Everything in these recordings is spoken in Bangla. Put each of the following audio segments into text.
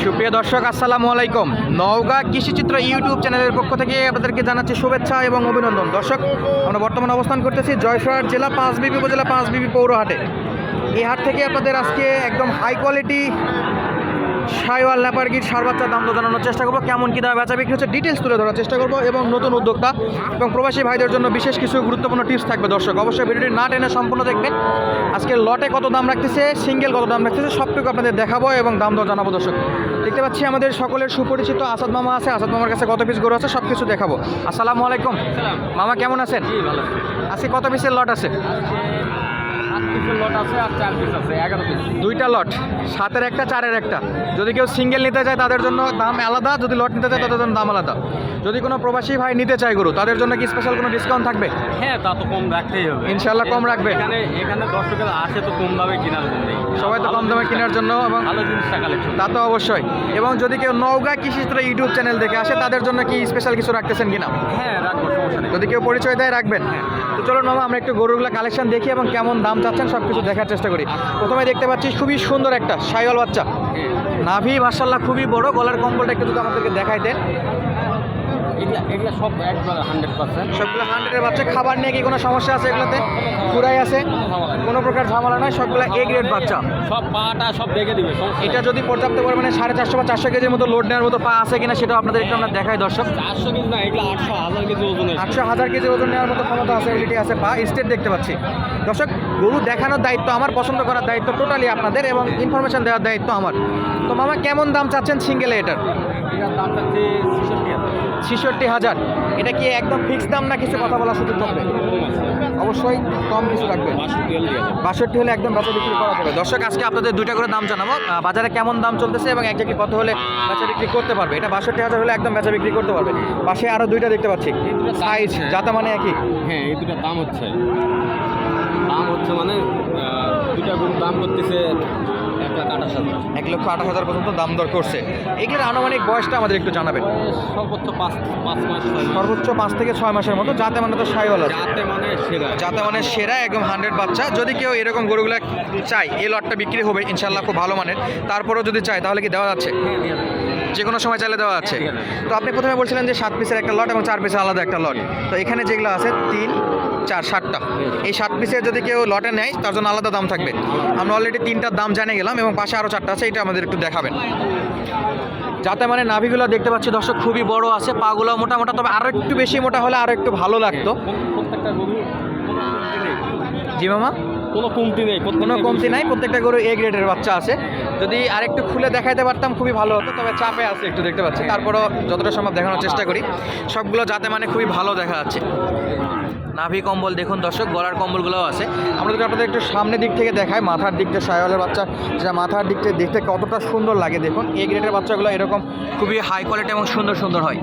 সুপ্রিয় দর্শক, আসসালামু আলাইকুম। নওগাঁ কৃষিচিত্র ইউটিউব চ্যানেলের পক্ষ থেকে আপনাদেরকে জানাচ্ছি শুভেচ্ছা এবং অভিনন্দন। দর্শক, আমরা বর্তমানে অবস্থান করতেছি জয়সরহাট জেলা পাঁচবিবি উপজেলা পাঁচবিবি পৌরহাটে। এই হাট থেকে আপনাদের আজকে একদম হাই কোয়ালিটি সাইওয়াল ল্যাপারগির সার বাচ্চার দাম দর জানানোর চেষ্টা করব। কেমন কী দামে বেচা বিক্রি হচ্ছে ডিটেলস তুলে ধরার চেষ্টা করব এবং নতুন উদ্যোক্তা এবং প্রবাসী ভাইদের জন্য বিশেষ কিছু গুরুত্বপূর্ণ টিপস থাকবে দর্শক। অবশ্যই ভিডিওটি না টেনে সম্পূর্ণ দেখবেন। আজকে লটে কত দাম রাখতেছে সিঙ্গেল কত দাম রাখতেছে সবটুকু আপনাদের দেখাবো এবং দাম দর জানাব দর্শক। দেখতে পাচ্ছি আমাদের সকলের সুপরিচিত আসাদ মামা আছে। আসাদ মামার কাছে কত পিস গরু আছে সব কিছু দেখাবো। আসসালামু আলাইকুম। মামা কেমন আছেন? আজকে কত পিসের লট আছে? পিসের লট আছে আর চার পিস আছে এগারো পিস দুইটা লট সাতের একটা চারের একটা। যদি কেউ সিঙ্গেল নিতে চায় তাদের জন্য দাম আলাদা যদি লট নিতে চায় তাদের জন্য দাম আলাদা। যদি কোনো প্রবাসী ভাই নিতে চায় গরু তাদের জন্য কি স্পেশাল কোনো ডিসকাউন্ট থাকবে? হ্যাঁ তা তো কম রাখতেই হবে। ইনশাল্লাহ কম রাখবে। এখানে এখানে দর্শকের আসে তো কম দামে কেনার জন্য সবাই তো কম দামে কেনার জন্য এবং ভালো জিনিসটা কালেকশন তা তো অবশ্যই। এবং যদি কেউ নওগাঁ কৃষিচিত্র ইউটিউব চ্যানেল দেখে আসে তাদের জন্য কি স্পেশাল কিছু রাখতেছেন কিনা? হ্যাঁ রাখব সমস্যা নেই। যদি কেউ পরিচয় দেয় রাখবেন। তো চলো মামা আমরা একটু গরুগুলো কালেকশন দেখি এবং কেমন দাম চাচ্ছেন সব কিছু দেখার চেষ্টা করি। প্রথমে দেখতে পাচ্ছি খুবই সুন্দর একটা সাইওয়াল বাচ্চা। নাভি মার্শাল্লাহ খুবই বড়। গলার কম্বলটা একটু আমাদেরকে দেখাই দেন। এগুলা এগুলা সব একবার হান্ড্রেড পার্সেন্ট সবগুলো হান্ড্রেডের বাচ্চা। খাবার নিয়ে কি কোনো সমস্যা আছে এগুলোতে? পুরাই আছে? কোনো প্রকার ঝামেলা নয় সবগুলো এ গ্রেড বাচ্চা। সব পাটা সব দেখে দিবে এটা যদি পর্যাপ্ত পরিমাণে সাড়ে চারশো বা চারশো কেজির মতো লোড নেওয়ার মতো পা আছে কিনা সেটাও আপনাদের একটু আমরা দেখাই দর্শক। চারশো কেজি না এগুলো আটশো হাজার কেজি ওজন আটশো হাজার কেজি ওজন নেওয়ার মতো ক্ষমতা আছে এবিলিটি আছে পা স্টেট দেখতে পাচ্ছি। দর্শক গরু দেখানোর দায়িত্ব আমার পছন্দ করার দায়িত্ব টোটালি আপনাদের এবং ইনফরমেশন দেওয়ার দায়িত্ব আমার। তো মামা কেমন দাম চাচ্ছেন সিঙ্গেলে এটার? এটার দাম চাচ্ছে ছেষট্টি হাজার। এটা কি একদম ফিক্স দাম না কিছু কথা বলার সুযোগ থাকবে? অবশ্যই কম কিছু রাখবে বাষট্টি হলে একদম বেচা বিক্রি করা যাবে। দর্শক আজকে আপনাদের দুইটা করে দাম জানাব। বাজারে কেমন দাম চলতেছে এবং এক কত হলে বেচা বিক্রি করতে পারবে? এটা বাষট্টি হাজার হলে একদম বেচা বিক্রি করতে পারবে। পাশে আরও দুইটা দেখতে পাচ্ছি। সাইজ যাতা মানে একই। হ্যাঁ এই দুটার দাম হচ্ছে। দাম হচ্ছে মানে দুটা গরুর দাম করতেছে এক লক্ষ আঠাশ হাজার পর্যন্ত দাম দর করছে। এগুলোর আনুমানিক বয়সটা আমাদের একটু জানাবেন। সর্বোচ্চ পাঁচ সর্বোচ্চ পাঁচ থেকে ছয় মাসের মতো যাতে মানে তো সাইওয়াল যাতে মানে সেরা। যাতে মানে সেরা একদম হান্ড্রেড বাচ্চা। যদি কেউ এরকম গরুগুলো চাই এই লটটা বিক্রি হবে ইনশাল্লাহ খুব ভালো মানের। তারপরেও যদি চাই তাহলে কি দেওয়া যাচ্ছে হ্যাঁ। যে কোনো সময় চাইলে দেওয়া আছে। তো আপনি প্রথমে বলছিলেন যে সাত পিসের একটা লট এবং চার পিসের আলাদা একটা লট তো এখানে যেগুলো আছে তিন চার সাতটা। এই সাত পিসের যদি কেউ লটে নেয় তার জন্য আলাদা দাম থাকবে। আমরা অলরেডি তিনটার দাম জানে গেলাম এবং পাশে আরও চারটা আছে এটা আমাদের একটু দেখাবেন। যাতে মানে নাভিগুলো দেখতে পাচ্ছি দর্শক খুবই বড় আছে পাগুলো মোটা মোটা তবে আরও একটু বেশি মোটা হলে আরও একটু ভালো লাগতো। জি মামা? কোনো কমতি নেই কোনো কমতি নাই প্রত্যেকটা গরু এ গ্রেডের বাচ্চা আছে। যদি আরেকটু খুলে দেখাইতে পারতাম, খুবই ভালো হতো, তবে চাপে আছে, একটু দেখতে পাচ্ছি। তারপরও যতটা সম্ভব দেখানোর চেষ্টা করি। সবগুলো যাতে মানে খুবই ভালো দেখা যাচ্ছে। নাভি কম্বল দেখুন দর্শক, গলার কম্বলগুলোও আছে। আমরা যদি আপনাদের একটু সামনের দিক থেকে দেখাই, মাথার দিকটা সায়লের বাচ্চা যা মাথার দিকটা দেখতে কতটা সুন্দর লাগে, দেখুন। এ গ্রেডের বাচ্চাগুলো এরকম খুবই হাই কোয়ালিটি এবং সুন্দর সুন্দর হয়।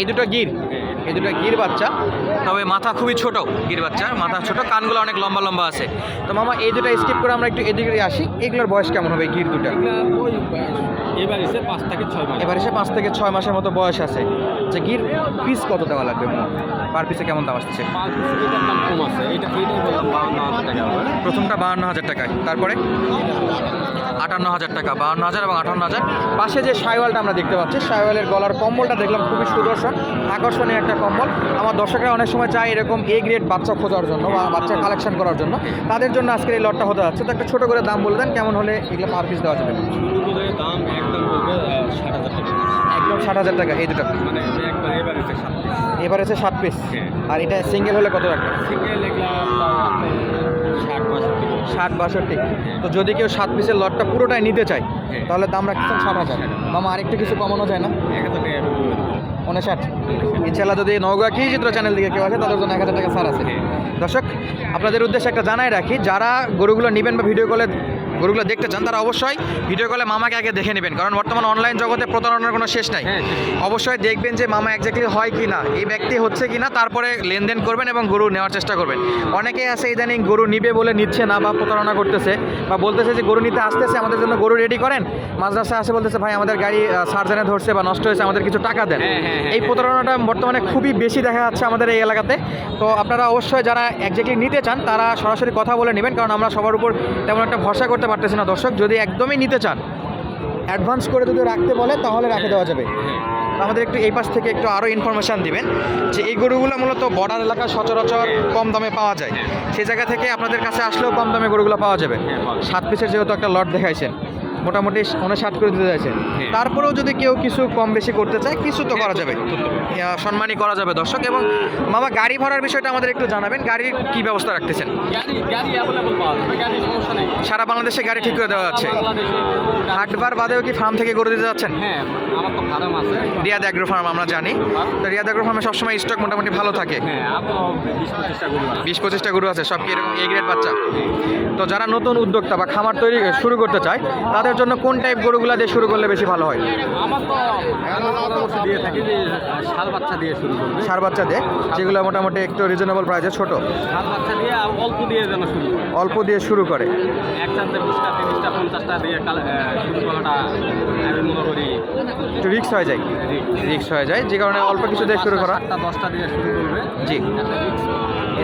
এই দুটো গির এই দুটো গির বাচ্চা। তবে মাথা খুবই ছোট গির বাচ্চার মাথা ছোট কানগুলো অনেক লম্বা লম্বা আছে। তো মামা এই দুটো স্কিপ করে আমরা একটু এদিকে আসি এগুলোর বয়স কেমন হবে গির দুটো? এগুলা এবার এসে পাঁচ থেকে ছয় মাস। এবার এসে পাঁচ থেকে ছয় মাসের মতো বয়স আছে। যে গির পিস কত দেওয়া লাগবে পার পিসে কেমন দাম আসছে? প্রথমটা বাহান্ন হাজার টাকায় তারপরে? আটান্ন হাজার টাকা বাহান্ন হাজার এবং আটান্ন হাজার। পাশে যে সাইওয়ালটা আমরা দেখতে পাচ্ছি সাইওয়ালের গলার কম্বলটা দেখলাম খুবই সুদর্শন আকর্ষণীয় একটা কম্বল। আমার দর্শকরা অনেক সময় চায় এরকম এ গ্রেড বাচ্চা খোঁজার জন্য বা বাচ্চা কালেকশন করার জন্য। তাদের জন্য আজকের এই লটটা হতে যাচ্ছে। তো একটা ছোটো করে দাম বলে দেন, কেমন হলে এগুলো পার পিস দেওয়া যাবে? দাম একদম ষাট হাজার টাকা টাকা এই দুটো। এবার এসে সাত পিস। আর এটা সিঙ্গেল হলে কত আপনি ষাট বাষট্টি। ষাট বাষট্টি তো যদি কেউ সাত পিসের লটটা পুরোটাই নিতে চায়। তাহলে দাম রাখতেছেন ষাট হাজার। মামা, আরেকটু কিছু কমানো যায় না? উনষাট ইনশাল্লাহ যদি নওগাঁ কি চিত্র চ্যানেল দিকে কেউ আছে তাদের জন্য এক হাজার টাকা ছাড় আছে। দর্শক, আপনাদের উদ্দেশ্যে একটা জানাই রাখি, যারা গরুগুলো নেবেন বা ভিডিও কলে গরুগুলো দেখতে চান তারা অবশ্যই ভিডিও কলে মামাকে আগে দেখে নেবেন। কারণ বর্তমান অনলাইন জগতে প্রতারণার কোনো শেষ নাই। হ্যাঁ অবশ্যই দেখবেন যে মামা একজাক্টলি হয় কি না এই ব্যক্তি হচ্ছে কি না তারপরে লেনদেন করবেন এবং গরু নেওয়ার চেষ্টা করবেন। অনেকেই আছে ইদানিং গরু নিবে বলে নিচ্ছে না বা প্রতারণা করতেছে বা বলতেছে যে গরু নিতে আসতেছে আমাদের জন্য গরু রেডি করেন। মাঝরাস্তায় আসে বলতেছে ভাই আমাদের গাড়ি সার্জনে ধরছে বা নষ্ট হয়েছে আমাদের কিছু টাকা দেন। হ্যাঁ, হ্যাঁ, এই প্রতারণাটা বর্তমানে খুবই বেশি দেখা যাচ্ছে আমাদের এই এলাকাতে। তো আপনারা অবশ্যই যারা একজাক্টলি নিতে চান তারা সরাসরি কথা বলে নেবেন কারণ আমরা সবার উপর তেমন একটা ভরসা করতে পারতেছি না দর্শক, যদি একদমই নিতে চান অ্যাডভান্স করে যদি রাখতে বলে, তাহলে রাখে দেওয়া যাবে আমাদের একটু এই পাশ থেকে একটু আরও ইনফরমেশান দিবেন, যে এই গরুগুলো মূলত বর্ডার এলাকা সচরাচর কম দামে পাওয়া যায় সেই জায়গা থেকে আপনাদের কাছে আসলেও কম দামে গরুগুলো পাওয়া যাবে। সাত পিসের যেহেতু একটা লট দেখাইছেন মোটামুটি উনষাট করে দিতে চাইছেন হ্যাঁ। তারপরেও যদি কেউ কিছু কম বেশি করতে চায় কিছু তো করা যাবে। সম্মানই করা যাবে দর্শক। এবং মামা গাড়ি ভাড়ার বিষয়টা আমাদের একটু জানাবেন। গাড়ির কি ব্যবস্থা রাখতেছেন? সারা বাংলাদেশে গাড়ি ঠিক করে দেওয়া যাচ্ছে। বাংলাদেশে হাটবার বাদেও কি ফার্ম থেকে গরু দিতে যাচ্ছেন? হ্যাঁ আমার তো ফার্ম আছে। রিয়াদ অ্যাগ্রো ফার্ম আমরা জানি। তো রিয়াদ অ্যাগ্রো ফার্মে সবসময় স্টক মোটামুটি ভালো থাকে। হ্যাঁ বিশ পঁচিশটা গরু আছে। বিশ পঁচিশটা গরু আছে সব কি এরকম এ গ্রেড বাচ্চা? তো যারা নতুন উদ্যোক্তা বা খামার তৈরি শুরু করতে চায় তাদের জন্য কোন টাইপ গরুগুলা দিয়ে শুরু করলে বেশি ভালো হয়? আমার তো দিয়ে থাকি যে বাচ্চা দিয়ে শুরু করবে। সার বাচ্চা দিয়ে যেগুলো মোটামুটি একটু রিজনেবল প্রাইসে ছোট। শাল বাচ্চা দিয়ে অল্প দিয়ে যেন শুরু করে। অল্প দিয়ে শুরু করে। এক বিশটা তিরিশটা পঞ্চাশটা দিয়ে শুরু করাটা আমি মনে করি একটু রিক্স হয়ে যায়। রিক্স হয়ে যায় যে কারণে অল্প কিছু দিয়ে শুরু করা। দশটা দিয়ে শুরু করবে। জি।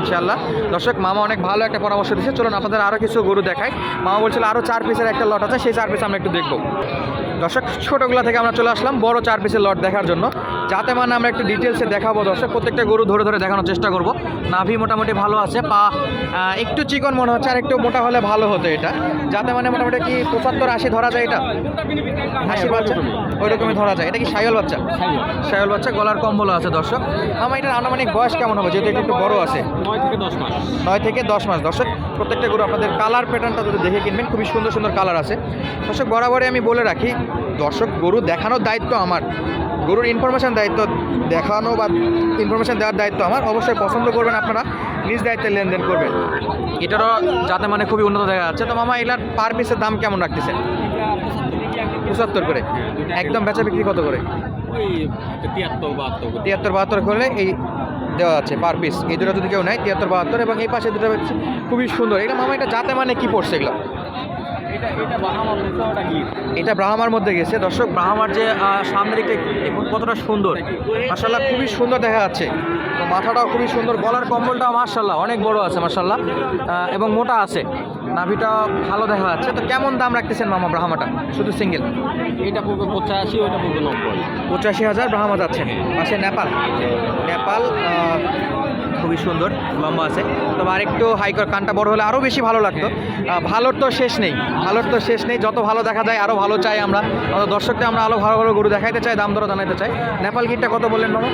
ইনশাল্লাহ দর্শক, মামা অনেক ভালো একটা পরামর্শ দিচ্ছে চলুন, আপনাদের আরও কিছু গরু দেখায় মামা বলছিল আরও চার পিসের একটা লট আছে, সেই চার পিস আমরা একটু দেখব। দর্শক ছোটোগুলা থেকে আমরা চলে আসলাম বড় চার পিসের লট দেখার জন্য। যাতে মানে আমরা একটু ডিটেলসে দেখাবো দর্শক প্রত্যেকটা গরু ধরে ধরে দেখানোর চেষ্টা করব। নাভি মোটামুটি ভালো আছে পা একটু চিকন মনে হচ্ছে আর একটু মোটা হলে ভালো হতো এটা। যাতে মানে মোটামুটি কি পঁচাত্তর আশি ধরা যায় এটা? আশি বাচ্চা? ওই রকমই ধরা যায়। এটা কি সাইল বাচ্চা? সাইল বাচ্চা গলার কম্বল আছে দর্শক। আমার এটার আনুমানিক বয়স কেমন হবে যেহেতু একটু বড় আছে? নয় থেকে দশ মাস। নয় থেকে দশ মাস। দর্শক প্রত্যেকটা গরু আপনাদের কালার প্যাটার্নটা যদি দেখে কিনবেন খুবই সুন্দর সুন্দর কালার আছে। দর্শক বরাবরই আমি বলে রাখি দর্শক গরু দেখানোর দায়িত্ব আমার। গরুর ইনফরমেশান দায়িত্ব দেখানো বা ইনফরমেশান দেওয়ার দায়িত্ব আমার। অবশ্যই পছন্দ করবেন আপনারা। নিজ দায়িত্বে লেনদেন করবেন। এটারও যাতে মানে খুবই উন্নত দেখা যাচ্ছে। তো মামা, এটার পার পিসের দাম কেমন রাখতেছেন? পঁচাত্তর করে। একদম বেচা বিক্রি কত করে? তিয়াত্তর, বাহাত্তর করে। করলে এই দেওয়া আছে পার পিস এই দুটো যদি কেউ নেয়, তিয়াত্তর, বাহাত্তর এবং এই পাশে দুটো খুবই সুন্দর। এটা মামা, এটা যাতে মানে কি পড়ছে এগুলো? এটা ব্রাহ্মার মধ্যে গেছে। দর্শক ব্রাহ্মার যে সামনের কতটা সুন্দর। মার্শাল্লাহ খুবই সুন্দর দেখা যাচ্ছে। তো মাথাটাও খুবই সুন্দর। গলার কম্বলটাও মার্শাল্লাহ অনেক বড় আছে মার্শাল্লাহ এবং মোটা আছে। নাভিটা ভালো দেখা যাচ্ছে। তো কেমন দাম রাখতেছেন মামা ব্রাহ্মাটা? শুধু সিঙ্গেল? এটা পড়বে পঁচাশি ওটা পড়বে নব্বই। পঁচাশি হাজার ব্রাহ্মা যাচ্ছে। পাশে নেপাল। নেপাল খুবই সুন্দর লম্বা আছে। তবে আরেকটু হাইকর কানটা বড় হলে আরও বেশি ভালো লাগতো। ভালোর তো শেষ নেই ভালোর তো শেষ নেই। যত ভালো দেখা যায় আরও ভালো চাই আমরা। অত দর্শককে আমরা আরও ভালো ভালো গরু দেখাইতে চাই দাম দর জানাইতে চাই। নেপাল গিটটা কত বললেন বাবা?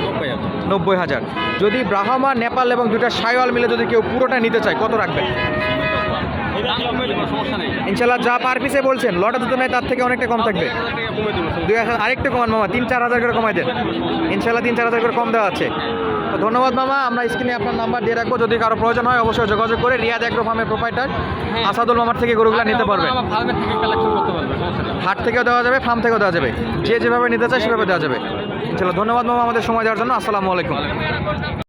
নব্বই হাজার। যদি ব্রাহ্মা নেপাল এবং দুটা সাইওয়াল মিলে যদি কেউ পুরোটা নিতে চায় কত রাখবেন? ইনশাল্লাহ যা পার পিসে বলছেন লটে দুটো নেয় তার থেকে অনেকটা কম থাকবে। দুই হাজার আরেকটু কমান মামা তিন চার হাজার করে কমাই দেন। ইনশাল্লাহ তিন চার হাজার করে কম দেওয়া আছে। তো ধন্যবাদ মামা আমরা স্ক্রিনে আপনার নাম্বার দিয়ে রাখব। যদি কারও প্রয়োজন হয় অবশ্যই যোগাযোগ করে রিয়াদ এগ্রো ফার্মের প্রোপাইটার আসাদুল মামার থেকে গরুগুলো নিতে পারবেন হাট থেকেও দেওয়া যাবে ফার্ম থেকেও দেওয়া যাবে। যে যেভাবে নিতে চায় সেভাবে দেওয়া যাবে। ইনশাল্লাহ ধন্যবাদ মামা আমাদের সময় দেওয়ার জন্য। আসসালামু আলাইকুম।